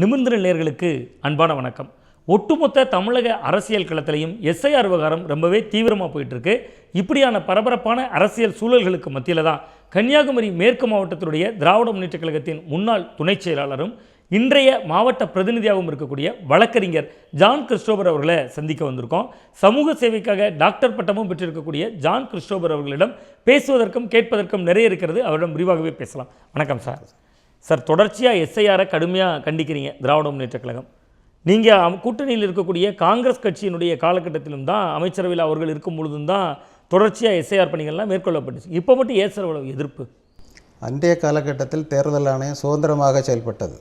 நிமிர்ந்த நேர்களுக்கு அன்பான வணக்கம். ஒட்டுமொத்த தமிழக அரசியல் களத்திலையும் எஸ்ஐஆர் விவகாரம் ரொம்பவே தீவிரமாக போயிட்டுருக்கு. இப்படியான பரபரப்பான அரசியல் சூழல்களுக்கு மத்தியில் தான் கன்னியாகுமரி மேற்கு மாவட்டத்தினுடைய திராவிட முன்னேற்ற கழகத்தின் முன்னாள் துணைச் செயலாளரும் இன்றைய மாவட்ட பிரதிநிதியாகவும் இருக்கக்கூடிய வழக்கறிஞர் ஜான் கிறிஸ்டோபர் அவர்களை சந்திக்க வந்திருக்கோம். சமூக சேவைக்காக டாக்டர் பட்டமும் பெற்றிருக்கக்கூடிய ஜான் கிறிஸ்டோபர் அவர்களிடம் பேசுவதற்கும் கேட்பதற்கும் நிறைய இருக்கிறது. அவரிடம் விரிவாகவே பேசலாம். வணக்கம் சார். சார் தொடர்ச்சியாக எஸ்ஐஆரை கடுமையாக கண்டிக்கிறீங்க திராவிட முன்னேற்ற கழகம். நீங்கள் கூட்டணியில் இருக்கக்கூடிய காங்கிரஸ் கட்சியினுடைய காலகட்டத்திலும் தான் அமைச்சரவையில் அவர்கள் இருக்கும் பொழுதும் தான் தொடர்ச்சியாக எஸ்ஐஆர் பணிகள்லாம் மேற்கொள்ளப்பட்டுச்சு. இப்போ மட்டும் ஏன் சார் அவ்வளவு எதிர்ப்பு? அன்றைய காலகட்டத்தில் தேர்தல் ஆணையம் சுதந்திரமாக செயல்பட்டது.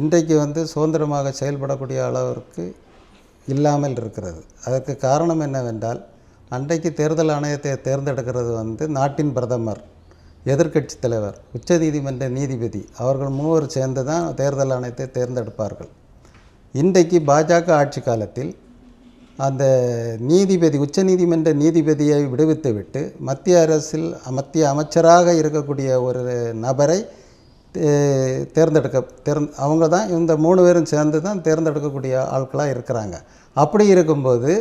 இன்றைக்கு வந்து சுதந்திரமாக செயல்படக்கூடிய அளவிற்கு இல்லாமல் இருக்கிறது. அதற்கு காரணம் என்னவென்றால் அன்றைக்கு தேர்தல் ஆணையத்தை தேர்ந்தெடுக்கிறது வந்து நாட்டின் பிரதமர். எதிர்க்கட்சி தலைவர் உச்சநீதிமன்ற நீதிபதி அவர்கள் மூவர் சேர்ந்து தான் தேர்தல் ஆணையத்தை தேர்ந்தெடுப்பார்கள். இன்றைக்கு பாஜக ஆட்சி காலத்தில் அந்த நீதிபதி உச்சநீதிமன்ற நீதிபதியை விடுவித்துவிட்டு மத்திய அரசில் மத்திய அமைச்சராக இருக்கக்கூடிய ஒரு நபரை தே- தேர்ந்தெடுக்க தேர்ந் அவங்க தான் இந்த மூணு பேரும் சேர்ந்து தான் தேர்ந்தெடுக்கக்கூடிய ஆட்களாக இருக்கிறாங்க. அப்படி இருக்கும்போது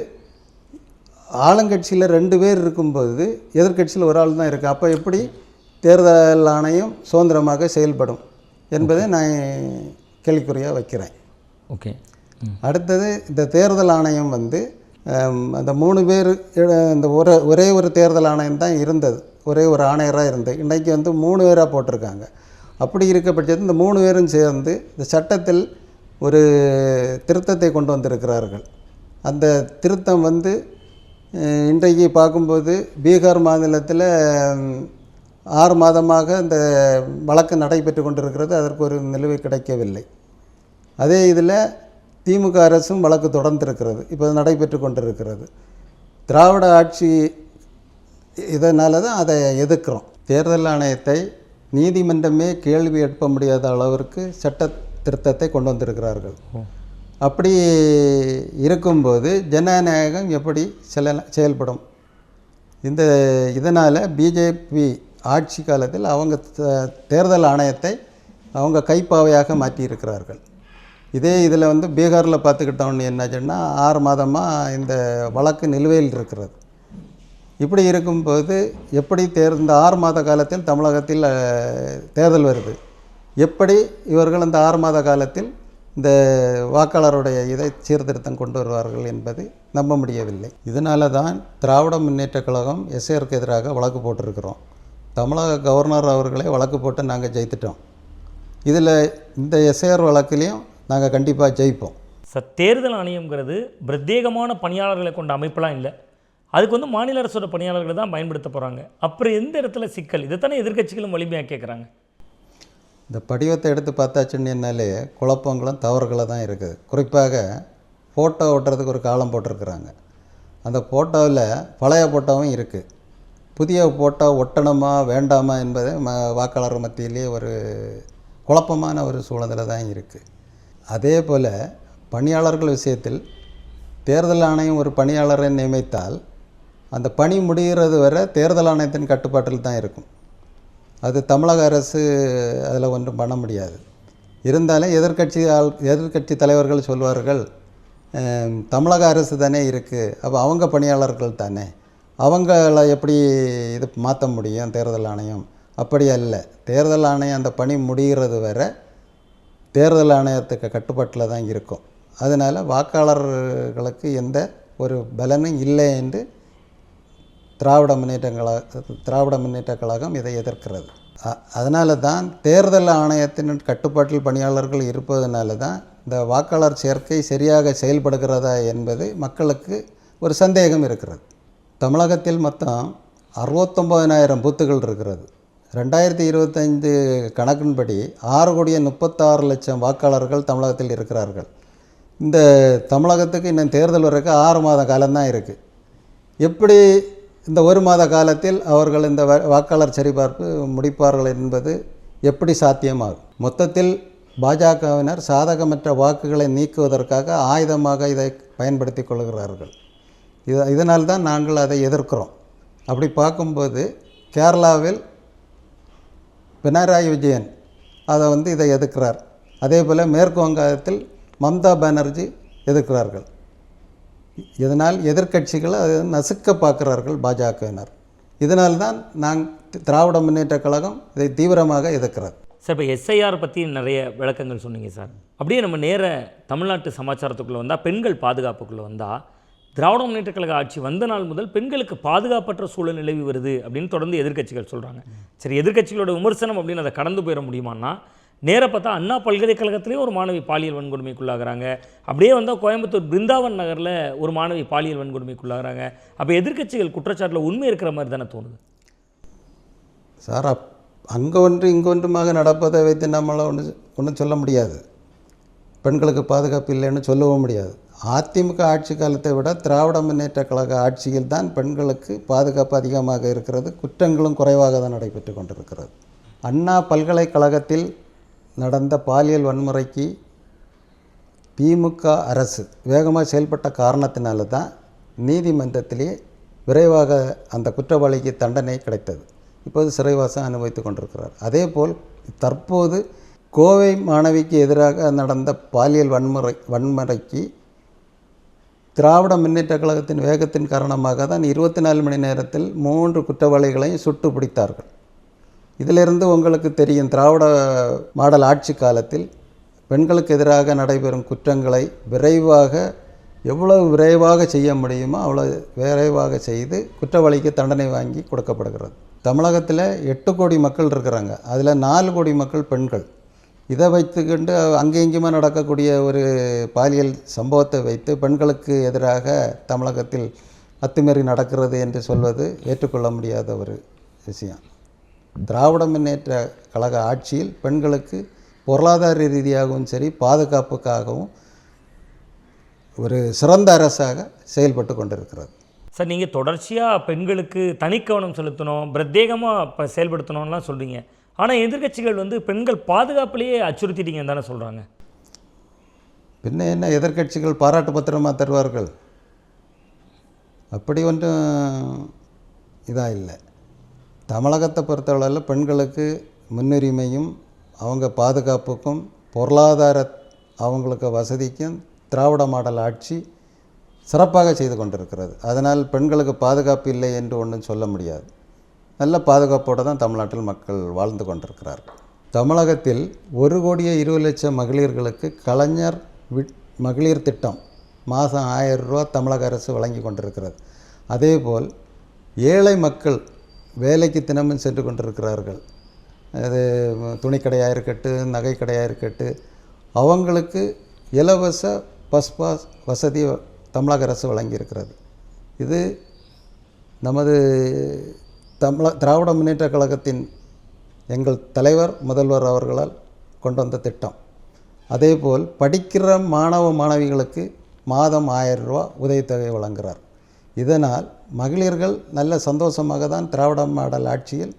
ஆளுங்கட்சியில் ரெண்டு பேர் இருக்கும்போது எதிர்க்கட்சியில் ஒரு ஆள் தான் இருக்குது அப்போ எப்படி தேர்தல் ஆணையம் சுதந்திரமாக செயல்படும் என்பதை நான் கேள்விக்குறியாக வைக்கிறேன். ஓகே. அடுத்தது இந்த தேர்தல் ஆணையம் வந்து அந்த மூணு பேர் இந்த ஒரே ஒரே ஒரு தேர்தல் ஆணையம் தான் இருந்தது. ஒரே ஒரு ஆணையராக இருந்தது. இன்றைக்கி வந்து மூணு பேராக போட்டிருக்காங்க. அப்படி இருக்க பட்சத்தில் இந்த மூணு பேரும் சேர்ந்து இந்த சட்டத்தில் ஒரு திருத்தத்தை கொண்டு வந்திருக்கிறார்கள். அந்த திருத்தம் வந்து இன்றைக்கு பார்க்கும்போது பீகார் மாநிலத்தில் ஆறு மாதமாக இந்த வழக்கு நடைபெற்று கொண்டிருக்கிறது. அதற்கு ஒரு நிலுவை கிடைக்கவில்லை. அதே இதில் திமுக அரசும் வழக்கு தொடர்ந்திருக்கிறது. இப்போ நடைபெற்று கொண்டிருக்கிறது. திராவிட ஆட்சி இதனால தான் அதை எதிர்க்கிறோம். தேர்தல் ஆணையத்தை நீதிமன்றமே கேள்வி எழுப்ப முடியாத அளவிற்கு சட்ட திருத்தத்தை கொண்டு வந்திருக்கிறார்கள். அப்படி இருக்கும்போது ஜனநாயகம் எப்படி செல செயல்படும்? இந்த இதனால் பிஜேபி ஆட்சி காலத்தில் அவங்க தேர்தல் ஆணையத்தை அவங்க கைப்பாவையாக மாற்றியிருக்கிறார்கள். இதே இதில் வந்து பீகாரில் பார்த்துக்கிட்டோம்னு என்னாச்சுன்னா ஆறு மாதமாக இந்த வழக்கு நிலுவையில் இருக்கிறது. இப்படி இருக்கும்போது எப்படி தேர் இந்த ஆறு மாத காலத்தில் தமிழகத்தில் தேர்தல் வருது? எப்படி இவர்கள் இந்த ஆறு மாத காலத்தில் இந்த வாக்காளருடைய இதை சீர்திருத்தம் கொண்டு வருவார்கள் என்பது நம்ப முடியவில்லை. இதனால தான் திராவிட முன்னேற்றக் கழகம் எஸ்ஏருக்கு எதிராக வழக்கு போட்டிருக்கிறோம். தமிழக கவர்னர் அவர்களே வழக்கு போட்டு நாங்கள் ஜெயித்துட்டோம். இதில் இந்த எஸ்ஏஆர் வழக்குலேயும் நாங்கள் கண்டிப்பாக ஜெயிப்போம். சார் தேர்தல் ஆணையம்ங்கிறது பிரத்யேகமான பணியாளர்களை கொண்ட அமைப்பெல்லாம் இல்லை. அதுக்கு வந்து மாநில அரசோட பணியாளர்களை தான் பயன்படுத்த போகிறாங்க அப்புறம் எந்த இடத்துல சிக்கல்? இதைத்தானே எதிர்க்கட்சிகளும் வலிமையாக கேட்குறாங்க இந்த படிவத்தை எடுத்து பார்த்தாச்சுன்னாலே குழப்பங்களும் தவறுகளும் தான் இருக்குது. குறிப்பாக ஃபோட்டோ ஒட்டுறதுக்கு ஒரு காலம் போட்டிருக்கிறாங்க. அந்த ஃபோட்டோவில் பழைய ஃபோட்டோவும் இருக்குது. புதிய போட்டால் ஒட்டணுமா வேண்டாமா என்பது ம வாக்காளர் மத்தியிலே ஒரு குழப்பமான ஒரு சூழ்நிலை தான் இருக்குது அதே போல் பணியாளர்கள் விஷயத்தில் தேர்தல் ஆணையம் ஒரு பணியாளரை நியமித்தால் அந்த பணி முடிகிறது வரை தேர்தல் ஆணையத்தின் கட்டுப்பாட்டில் தான் இருக்கும். அது தமிழக அரசு அதில் ஒன்றும் பண்ண முடியாது. இருந்தாலும் எதிர்க்கட்சி ஆள் எதிர்க்கட்சி தலைவர்கள் சொல்வார்கள் தமிழக அரசு தானே இருக்குது அப்போ அவங்க பணியாளர்கள் தானே? அவங்கள எப்படி இது மாற்ற முடியும் தேர்தல் ஆணையம்? அப்படி அல்ல. தேர்தல் ஆணையம் அந்த பணி முடிகிறது வரை தேர்தல் ஆணையத்துக்கு கட்டுப்பாட்டில் தான் இருக்கும். அதனால் வாக்காளர்களுக்கு எந்த ஒரு பலனும் இல்லை என்று திராவிட முன்னேற்ற கழக திராவிட முன்னேற்ற கழகம் இதை எதிர்க்கிறது. அதனால தான் தேர்தல் ஆணையத்தின் கட்டுப்பாட்டில் பணியாளர்கள் இருப்பதனால தான் இந்த வாக்காளர் சேர்க்கை சரியாக செயல்படுகிறதா என்பது மக்களுக்கு ஒரு சந்தேகம் இருக்கிறது. தமிழகத்தில் மொத்தம் அறுபத்தொம்பதினாயிரம் பூத்துகள் இருக்கிறது. ரெண்டாயிரத்தி இருபத்தைந்து கணக்கின்படி ஆறு கோடியே முப்பத்தாறு லட்சம் வாக்காளர்கள் தமிழகத்தில் இருக்கிறார்கள். இந்த தமிழகத்துக்கு இன்னும் தேர்தல் வரைக்கும் ஆறு மாத காலம்தான் இருக்குது எப்படி இந்த ஒரு மாத காலத்தில் அவர்கள் இந்த வாக்காளர் சரிபார்ப்பு முடிப்பார்கள் என்பது எப்படி சாத்தியமாகும்? மொத்தத்தில் பாஜகவினர் சாதகமற்ற வாக்குகளை நீக்குவதற்காக ஆயுதமாக இதை பயன்படுத்தி கொள்கிறார்கள். இது இதனால் தான் நாங்கள் அதை எதிர்க்கிறோம். அப்படி பார்க்கும்போது கேரளாவில் பினராயி விஜயன் அதை வந்து இதை எதிர்க்கிறார். அதே போல் மேற்கு வங்காளத்தில் மம்தா பானர்ஜி எதிர்க்கிறார்கள். இதனால் எதிர்க்கட்சிகள் அதை நசுக்க பார்க்கிறார்கள் பாஜகவினர். இதனால்தான் நாங்கள் திராவிட முன்னேற்றக் கழகம் இதை தீவிரமாக எதிர்க்கிறது. சார் இப்போ எஸ்ஐஆர் பற்றி நிறைய விளக்கங்கள் சொன்னீங்க சார். அப்படியே நம்ம நேர தமிழ்நாட்டு சமாச்சாரத்துக்குள்ளே வந்தால் பெண்கள் பாதுகாப்புக்குள்ளே வந்தால் திராவிட முன்னேற்ற கழக ஆட்சி வந்த நாள் முதல் பெண்களுக்கு பாதுகாப்பற்ற சூழல் நிலவி வருது அப்படின்னு தொடர்ந்து எதிர்க்கட்சிகள் சொல்கிறாங்க சரி எதிர்க்கட்சிகளோட விமர்சனம் அப்படின்னு அதை கடந்து போயிட முடியுமான்னா நேர பார்த்தா அண்ணா பல்கலைக்கழகத்திலேயே ஒரு மாணவி பாலியல் வன்கொடுமைக்குள்ளாகிறாங்க. அப்படியே வந்தால் கோயம்புத்தூர் பிருந்தாவன் நகரில் ஒரு மாணவி பாலியல் வன்கொடுமைக்குள்ளாகிறாங்க. அப்போ எதிர்க்கட்சிகள் குற்றச்சாட்டில் உண்மை இருக்கிற மாதிரி தானே தோணுது? சார் அங்கே ஒன்று இங்கே ஒன்றுமாக நடப்பதை வைத்து நம்மளால் ஒன்று ஒன்றும் சொல்ல முடியாது. பெண்களுக்கு பாதுகாப்பு இல்லைன்னு சொல்லவும் முடியாது. அதிமுக ஆட்சி காலத்தை விட திராவிட முன்னேற்ற கழக ஆட்சியில் தான் பெண்களுக்கு பாதுகாப்பு அதிகமாக இருக்கிறது. குற்றங்களும் குறைவாக தான் நடைபெற்று கொண்டிருக்கிறது. அண்ணா பல்கலைக்கழகத்தில் நடந்த பாலியல் வன்முறைக்கு திமுக அரசு வேகமாக செயல்பட்ட காரணத்தினால தான் நீதிமன்றத்திலே விரைவாக அந்த குற்றவாளிக்கு தண்டனை கிடைத்தது. இப்போது சிறைவாசம் அனுபவித்து கொண்டிருக்கிறார். அதேபோல் தற்போது கோவை மாணவிக்கு எதிராக நடந்த பாலியல் வன்முறை வன்முறைக்கு திராவிட முன்னேற்ற கழகத்தின் வேகத்தின் காரணமாக தான் இருபத்தி நாலு மணி நேரத்தில் மூன்று குற்றவாளிகளையும் சுட்டு பிடித்தார்கள். இதிலிருந்து உங்களுக்கு தெரியும் திராவிட மாடல் ஆட்சி காலத்தில் பெண்களுக்கு எதிராக நடைபெறும் குற்றங்களை விரைவாக எவ்வளவு விரைவாக செய்ய முடியுமோ அவ்வளோ விரைவாக செய்து குற்றவாளிக்கு தண்டனை வாங்கி கொடுக்கப்படுகிறது. தமிழகத்தில் எட்டு கோடி மக்கள் இருக்கிறாங்க. அதில் நாலு கோடி மக்கள் பெண்கள். இதை வைத்துக்கொண்டு அங்கே இங்கேயுமா நடக்கக்கூடிய ஒரு பாலியல் சம்பவத்தை வைத்து பெண்களுக்கு எதிராக தமிழகத்தில் அத்துமீறி நடக்கிறது என்று சொல்வது ஏற்றுக்கொள்ள முடியாத ஒரு விஷயம். திராவிட முன்னேற்ற கழக ஆட்சியில் பெண்களுக்கு பொருளாதார ரீதியாகவும் சரி பாதுகாப்புக்காகவும் ஒரு சிறந்த அரசாக செயல்பட்டு கொண்டிருக்கிறது. சார் நீங்கள் தொடர்ச்சியாக பெண்களுக்கு தனிக்கவனம் செலுத்தணும் பிரத்யேகமாக இப்போ செயல்படுத்தணும்லாம் சொல்கிறீங்க ஆனால் எதிர்க்கட்சிகள் வந்து பெண்கள் பாதுகாப்புலேயே அச்சுறுத்திட்டீங்கன்னு தானே சொல்கிறாங்க பின்ன என்ன எதிர்க்கட்சிகள் பாராட்டு பத்திரமாக தருவார்கள்? அப்படி ஒன்றும் இதாக இல்லை. தமிழகத்தை பொறுத்தளவில் பெண்களுக்கு முன்னுரிமையும் அவங்க பாதுகாப்புக்கும் பொருளாதார அவங்களுக்கு வசதிக்கும் திராவிட மாடல் ஆட்சி சிறப்பாக செய்து கொண்டிருக்கிறது. அதனால் பெண்களுக்கு பாதுகாப்பு இல்லை என்று ஒன்றும் சொல்ல முடியாது. நல்ல பாதுகாப்போடு தான் தமிழ்நாட்டில் மக்கள் வாழ்ந்து கொண்டிருக்கிறார்கள். தமிழகத்தில் ஒரு கோடியே இருபது லட்சம் மகளிர்களுக்கு கலைஞர் விட் மகளிர் திட்டம் மாதம் ஆயிரம் ரூபா தமிழக அரசு வழங்கி கொண்டிருக்கிறது. அதேபோல் ஏழை மக்கள் வேலைக்கு தினமும் சென்று கொண்டிருக்கிறார்கள். அது துணிக்கடையாக இருக்கட்டும் நகை கடையாக இருக்கட்டும் அவங்களுக்கு இலவச பஸ் பாஸ் வசதி தமிழக அரசு வழங்கியிருக்கிறது. இது நமது தமிழ திராவிட முன்னேற்ற கழகத்தின் எங்கள் தலைவர் முதல்வர் அவர்களால் கொண்டு வந்த திட்டம். அதேபோல் படிக்கிற மாணவ மாணவிகளுக்கு மாதம் ஆயிரம் ரூபா உதவித்தொகை வழங்குகிறார் இதனால் மகளிர்கள் நல்ல சந்தோஷமாக தான் திராவிட மாடல் ஆட்சியில்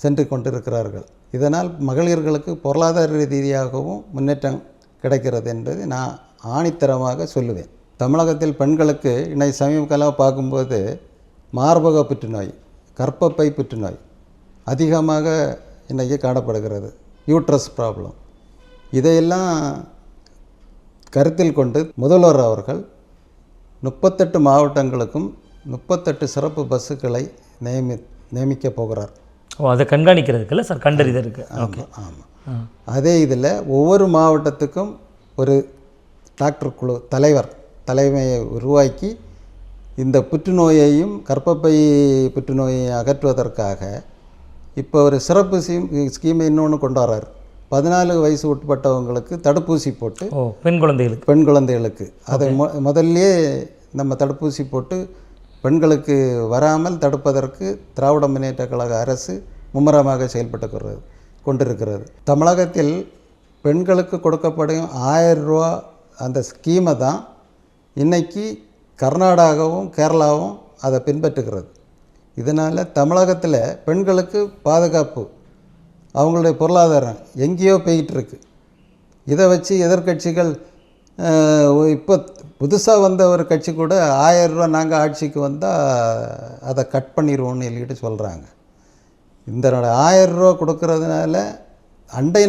சென்று கொண்டிருக்கிறார்கள். இதனால் மகளிர்களுக்கு பொருளாதார ரீதியாகவும் முன்னேற்றம் கிடைக்கிறது என்பதை நான் ஆணித்தரமாக சொல்லுவேன். தமிழகத்தில் பெண்களுக்கு இன்னைக்கு சமீபகாலம் பார்க்கும்போது மார்பக புற்றுநோய் கர்ப்பப்பை புற்றுநோய். அதிகமாக இன்றைக்கி காணப்படுகிறது. யூட்ரஸ் ப்ராப்ளம் இதையெல்லாம் கருத்தில் கொண்டு முதல்வர் அவர்கள் முப்பத்தெட்டு மாவட்டங்களுக்கும் முப்பத்தெட்டு சிறப்பு பஸ்ஸுகளை நியமி நியமிக்க போகிறார். ஓ அதை கண்காணிக்கிறதுக்குல்ல? சார் கண்டறிதற்கு. ஓகே. ஆமாம் அதே இதில் ஒவ்வொரு மாவட்டத்துக்கும் ஒரு டாக்டர் குழு தலைவர் தலைமையை உருவாக்கி இந்த புற்றுநோயையும் கர்ப்பப்பை புற்றுநோயை அகற்றுவதற்காக இப்போ ஒரு சிறப்பு ஸ்கீம் ஸ்கீமை இன்னொன்று கொண்டு வர்றார். பதினாலு வயசு உட்பட்டவங்களுக்கு தடுப்பூசி போட்டு பெண் குழந்தைகளுக்கு. பெண் குழந்தைகளுக்கு. அதை மொ முதல்லயே நம்ம தடுப்பூசி போட்டு பெண்களுக்கு வராமல் தடுப்பதற்கு திராவிட முன்னேற்ற கழக அரசு மும்முரமாக செயல்பட்டு கொண்டு- கொண்டிருக்கிறது. தமிழகத்தில் பெண்களுக்கு கொடுக்கப்படும் ஆயிரம் ரூபா அந்த ஸ்கீமை தான் இன்னைக்கு கர்நாடகாவும் கேரளாவும் அதை பின்பற்றுகிறது. இதனால் தமிழகத்தில் பெண்களுக்கு பாதுகாப்பு அவங்களுடைய பொருளாதாரம் எங்கேயோ போயிட்டுருக்கு. இதை வச்சு எதிர்க்கட்சிகள் இப்போ புதுசாக வந்த ஒரு கட்சி கூட ஆயிரம் ரூபா நாங்கள் ஆட்சிக்கு வந்தால் அதை கட் பண்ணிடுவோம்னு சொல்லிட்டு சொல்கிறாங்க இந்த ஆயிரம் கொடுக்கறதுனால அண்டை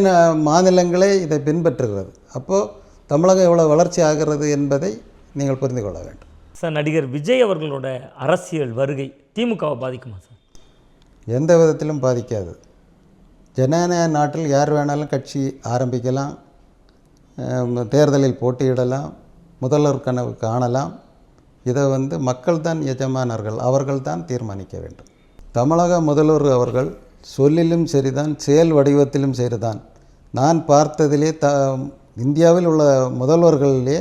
மாநிலங்களே இதை பின்பற்றுகிறது. அப்போது தமிழகம் எவ்வளோ வளர்ச்சி ஆகிறது என்பதை நீங்கள் புரிந்து கொள்ள வேண்டும். சார் நடிகர் விஜய் அவர்களோட அரசியல் வருகை திமுகவை பாதிக்குமா சார்? எந்த விதத்திலும் பாதிக்காது. ஜனநாயக நாட்டில் யார் வேணாலும் கட்சி ஆரம்பிக்கலாம் தேர்தலில் போட்டியிடலாம் முதல்வர் கனவு காணலாம். இதை வந்து மக்கள் தான் எஜமானர்கள் அவர்கள் தான் தீர்மானிக்க வேண்டும். தமிழக முதல்வர் அவர்கள் சொல்லிலும் சரிதான் செயல் வடிவத்திலும் சரிதான். நான் பார்த்ததிலே த இந்தியாவில் உள்ள முதல்வர்களிலே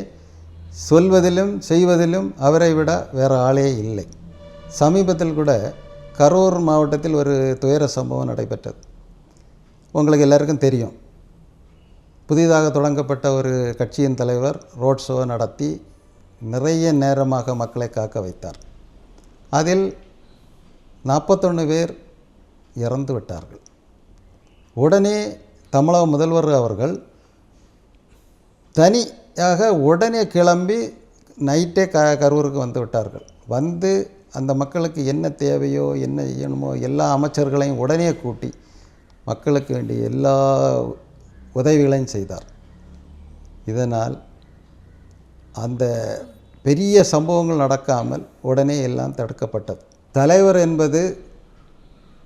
சொல்வதிலும் செய்வதிலும் அவரை விட வேறு ஆளே இல்லை. சமீபத்தில் கூட கரூர் மாவட்டத்தில் ஒரு துயர சம்பவம் நடைபெற்றது. உங்களுக்கு எல்லாருக்கும் தெரியும். புதிதாக தொடங்கப்பட்ட ஒரு கட்சியின் தலைவர் ரோட் ஷோ நடத்தி நிறைய நேரமாக மக்களை காக்க வைத்தார். அதில் நாற்பத்தொன்று பேர் இறந்து விட்டார்கள். உடனே தமிழக முதல்வர் அவர்கள் தனி ஆக உடனே கிளம்பி நைட்டே க கரூருக்கு வந்து விட்டார்கள். வந்து அந்த மக்களுக்கு என்ன தேவையோ என்ன செய்யணுமோ எல்லா அமைச்சர்களையும் உடனே கூட்டி மக்களுக்கு வேண்டிய எல்லா உதவிகளையும் செய்தார். இதனால் அந்த பெரிய சம்பவங்கள் நடக்காமல் உடனே எல்லாம் தடுக்கப்பட்டது. தலைவர் என்பது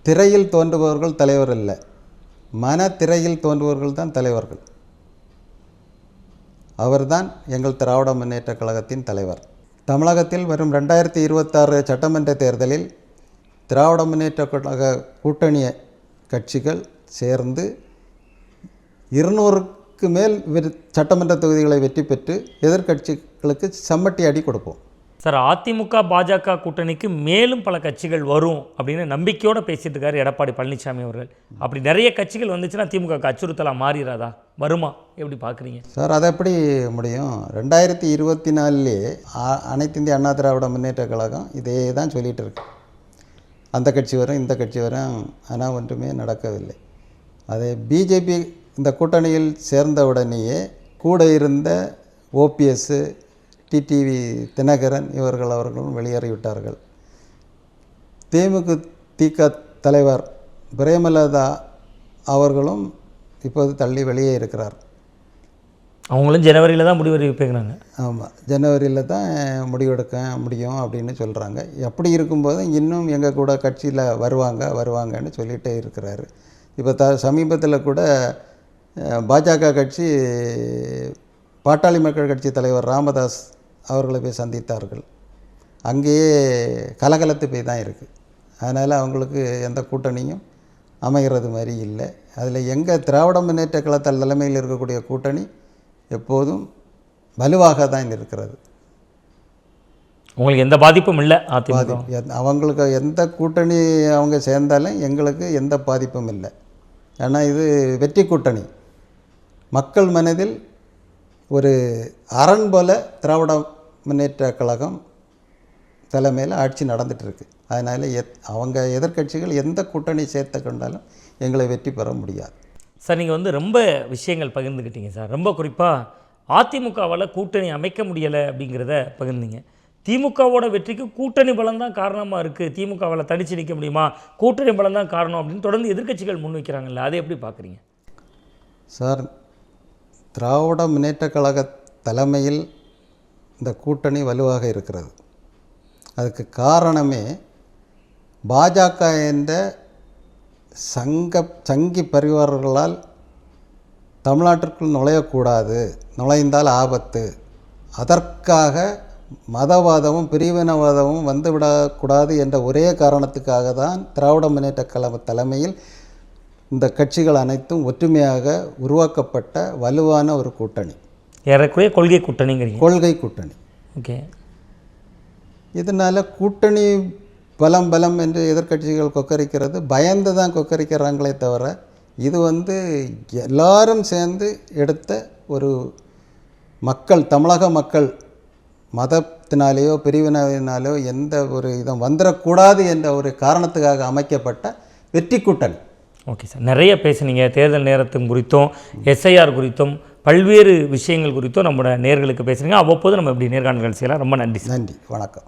திரையில் தோன்றுபவர்கள் தலைவர் இல்லை மன திரையில் தோன்றுபவர்கள் தான் தலைவர்கள். அவர்தான் எங்கள் திராவிட முன்னேற்றக் கழகத்தின் தலைவர். தமிழகத்தில் வரும் ரெண்டாயிரத்தி இருபத்தாறு சட்டமன்ற தேர்தலில் திராவிட முன்னேற்றக் கழக கூட்டணி கட்சிகள் சேர்ந்து இருநூறுக்கு மேல் சட்டமன்ற தொகுதிகளை வெற்றி பெற்று எதிர்க்கட்சிகளுக்கு சம்மட்டி அடி கொடுப்போம். சார் அதிமுக பாஜக கூட்டணிக்கு மேலும் பல கட்சிகள் வரும் அப்படின்னு நம்பிக்கையோடு பேசிட்டு இருக்காரு எடப்பாடி பழனிசாமி அவர்கள். அப்படி நிறைய கட்சிகள் வந்துச்சுன்னா திமுக அச்சுறுத்தலாக மாறிடாதா வருமா? எப்படி பார்க்குறீங்க சார் அதை எப்படி முடியும்? ரெண்டாயிரத்தி இருபத்தி நாலுலே அனைத்து இந்திய அண்ணா திராவிட முன்னேற்ற கழகம் இதே தான் சொல்லிகிட்டு இருக்கு. அந்த கட்சி வரும் இந்த கட்சி வரும் ஆனால் ஒன்றுமே நடக்கவில்லை. அதே பிஜேபி இந்த கூட்டணியில் சேர்ந்த உடனேயே கூட இருந்த ஓபிஎஸ்ஸு டிடிவி தினகரன் இவர்கள் அவர்களும் வெளியேறிவிட்டார்கள். தேமுக திக தலைவர் பிரேமலதா அவர்களும் இப்போது தள்ளி வெளியே இருக்கிறார். அவங்களும் ஜனவரியில் தான் முடிவு அறிவிப்பேங்கிறாங்க ஆமாம் ஜனவரியில் தான் முடிவெடுக்க முடியும் அப்படின்னு சொல்கிறாங்க அப்படி இருக்கும்போது இன்னும் எங்கள் கூட கட்சியில் வருவாங்க வருவாங்கன்னு சொல்லிகிட்டே இருக்கிறாரு. இப்போ த சமீபத்தில் கூட பாஜக கட்சி பாட்டாளி மக்கள் கட்சி தலைவர் ராமதாஸ் அவர்களை போய் சந்தித்தார்கள். அங்கேயே கலகலத்து போய் தான் இருக்குது அதனால் அவங்களுக்கு எந்த கூட்டணியும் அமைகிறது மாதிரி இல்லை. அதில் எங்கள் திராவிட முன்னேற்ற கழக தலைமையில் இருக்கக்கூடிய கூட்டணி எப்போதும் வலுவாக தான் இருக்கிறது. உங்களுக்கு எந்த பாதிப்பும் இல்லை பாதிப்பு. அவங்களுக்கு எந்த கூட்டணி அவங்க சேர்ந்தாலும் எங்களுக்கு எந்த பாதிப்பும் இல்லை. ஏன்னா இது வெற்றி கூட்டணி. மக்கள் மனதில் ஒரு அரண் போல திராவிட முன்னேற்ற கழகம் தலைமையில் ஆட்சி நடந்துட்டு இருக்கு அதனால் எத் அவங்க எதிர்க்கட்சிகள் எந்த கூட்டணி சேர்த்து கொண்டாலும் எங்களை வெற்றி பெற முடியாது. சார் நீங்கள் வந்து ரொம்ப விஷயங்கள் பகிர்ந்துக்கிட்டீங்க சார். ரொம்ப குறிப்பாக அதிமுகவால் கூட்டணி அமைக்க முடியலை அப்படிங்கிறத பகிர்ந்தீங்க. திமுகவோட வெற்றிக்கு கூட்டணி பலம் தான் காரணமாக இருக்குது திமுகவால் தனிச்சு நிற்க முடியுமா? கூட்டணி பலம் தான் காரணம் அப்படின்னு தொடர்ந்து எதிர்க்கட்சிகள் முன்வைக்கிறாங்கல்ல அதை எப்படி பார்க்குறீங்க சார் திராவிட முன்னேற்ற கழக தலைமையில் இந்த கூட்டணி வலுவாக இருக்கிறது. அதுக்கு காரணமே பாஜக என்ற சங்க சங்கி பரிவாரர்களால் தமிழ்நாட்டிற்குள் நுழையக்கூடாது நுழைந்தால் ஆபத்து. அதற்காக மதவாதமும் பிரிவினவாதமும் வந்துவிடக்கூடாது என்ற ஒரே காரணத்துக்காக தான் திராவிட முன்னேற்ற கழக தலைமையில் இந்த கட்சிகள் அனைத்தும் ஒற்றுமையாக உருவாக்கப்பட்ட வலுவான ஒரு கூட்டணி. ஏறக்குறைய கொள்கை கூட்டணிங்கிறீங்க. கொள்கை கூட்டணி. ஓகே. இதனால் கூட்டணி பலம் பலம் என்று எதிர்க்கட்சிகள் கொக்கரிக்கிறது பயந்து தான் கொக்கரிக்கிறாங்களே தவிர இது வந்து எல்லாரும் சேர்ந்து எடுத்த ஒரு மக்கள் தமிழக மக்கள் மதத்தினாலேயோ பிரிவினரினாலேயோ எந்த ஒரு இதுவும் வந்துடக்கூடாது என்ற ஒரு காரணத்துக்காக அமைக்கப்பட்ட வெற்றி கூட்டணி. Okay sir. நிறைய பேசுனீங்க. தேர்தல் நேரத்தின் குறித்தும் எஸ்ஐஆர் குறித்தும் பல்வேறு விஷயங்கள் குறித்தும் நம்மளோட நேர்களுக்கு பேசுகிறீங்க அவ்வப்போது நம்ம இப்படி நேர்காணல்கள் செய்யலாம். ரொம்ப நன்றி நன்றி. வணக்கம்.